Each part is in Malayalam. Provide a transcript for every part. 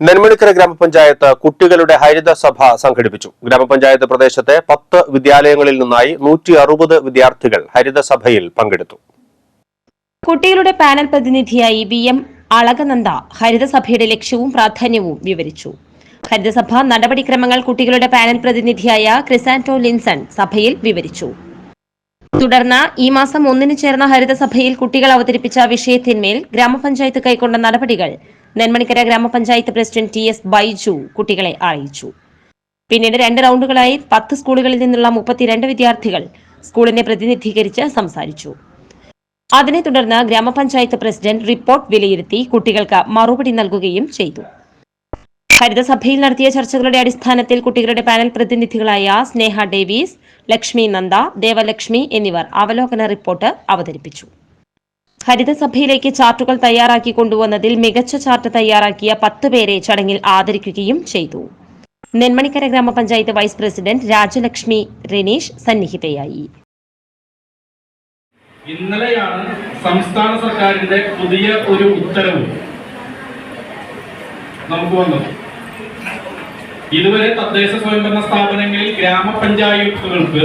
നെന്മണിക്കര ഗ്രാമപഞ്ചായത്ത് കുട്ടികളുടെ ഹരിത സഭ സംഘടിപ്പിച്ചു. ഗ്രാമപഞ്ചായത്ത് പ്രദേശത്തെ പത്ത് വിദ്യാലയങ്ങളിൽ നിന്നായി നൂറ്റി അറുപത് വിദ്യാർത്ഥികൾ ഹരിത സഭയിൽ പങ്കെടുത്തു. കുട്ടികളുടെ പാനൽ പ്രതിനിധിയായി വി എം അളകനന്ദ ഹരിതസഭയുടെ ലക്ഷ്യവും പ്രാധാന്യവും വിവരിച്ചു. ഹരിതസഭ നടപടിക്രമങ്ങൾ കുട്ടികളുടെ പാനൽ പ്രതിനിധിയായ ക്രിസാന്റോ ലിൻസൺ സഭയിൽ വിവരിച്ചു. തുടർന്ന് ഈ മാസം ഒന്നിന് ചേർന്ന ഹരിതസഭയിൽ കുട്ടികൾ അവതരിപ്പിച്ച വിഷയത്തിന്മേൽ ഗ്രാമപഞ്ചായത്ത് കൈക്കൊണ്ട നടപടികൾ. നെന്മണിക്കര ഗ്രാമപഞ്ചായത്ത് പ്രസിഡന്റ് ടി എസ് ബൈജു കുട്ടികളെ അറിയിച്ചു. പിന്നീട് രണ്ട് റൗണ്ടുകളായി പത്ത് സ്കൂളുകളിൽ നിന്നുള്ള മുപ്പത്തിരണ്ട് വിദ്യാർത്ഥികൾ സ്കൂളിനെ പ്രതിനിധീകരിച്ച് സംസാരിച്ചു. അതിനെ തുടർന്ന് ഗ്രാമപഞ്ചായത്ത് പ്രസിഡന്റ് റിപ്പോർട്ട് വിലയിരുത്തി കുട്ടികൾക്ക് മറുപടി നൽകുകയും ചെയ്തു. ഹരിതസഭയിൽ നടത്തിയ ചർച്ചകളുടെ അടിസ്ഥാനത്തിൽ കുട്ടികളുടെ പാനൽ പ്രതിനിധികളായ സ്നേഹ ഡേവീസ് ലക്ഷ്മി നന്ദ ദേവലക്ഷ്മി എന്നിവർ അവലോകന റിപ്പോർട്ട് അവതരിപ്പിച്ചു. ഹരിതസഭയിലേക്ക് ചാർട്ടുകൾ തയ്യാറാക്കി കൊണ്ടുവന്നതിൽ മികച്ച ചാർട്ട് തയ്യാറാക്കിയ പത്ത് പേരെ ചടങ്ങിൽ ആദരിക്കുകയും ചെയ്തു. നെന്മണിക്കര ഗ്രാമപഞ്ചായത്ത് വൈസ് പ്രസിഡന്റ് രാജലക്ഷ്മി രനീഷ് സന്നിഹിതയായി. ഇന്നലെയാണ് സംസ്ഥാന സർക്കാരിന്റെ പുതിയ ഒരു ഉത്തരവ് നമുക്ക് വന്നത്. ഇതുവരെ തദ്ദേശ സ്വയംഭരണ സ്ഥാപനങ്ങളിൽ ഗ്രാമപഞ്ചായത്തുകൾക്ക്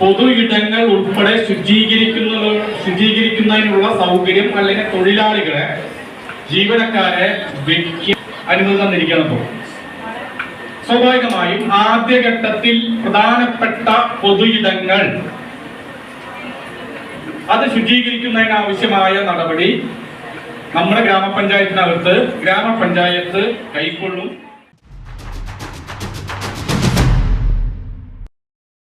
പൊതു ഇടങ്ങൾ ഉൾപ്പെടെ ശുചീകരിക്കുന്ന ശുചീകരിക്കുന്നതിനുള്ള സൗകര്യം അല്ലെങ്കിൽ തൊഴിലാളികളെ ജീവനക്കാരെ വ്യക്തി അനുമതി തന്നിരിക്കണം ഇപ്പോൾ. സ്വാഭാവികമായും ആദ്യഘട്ടത്തിൽ പ്രധാനപ്പെട്ട പൊതു ഇടങ്ങൾ അത് ശുചീകരിക്കുന്നതിന് ആവശ്യമായ നടപടി നമ്മുടെ ഗ്രാമപഞ്ചായത്തിനകത്ത് ഗ്രാമപഞ്ചായത്ത് കൈക്കൊള്ളും.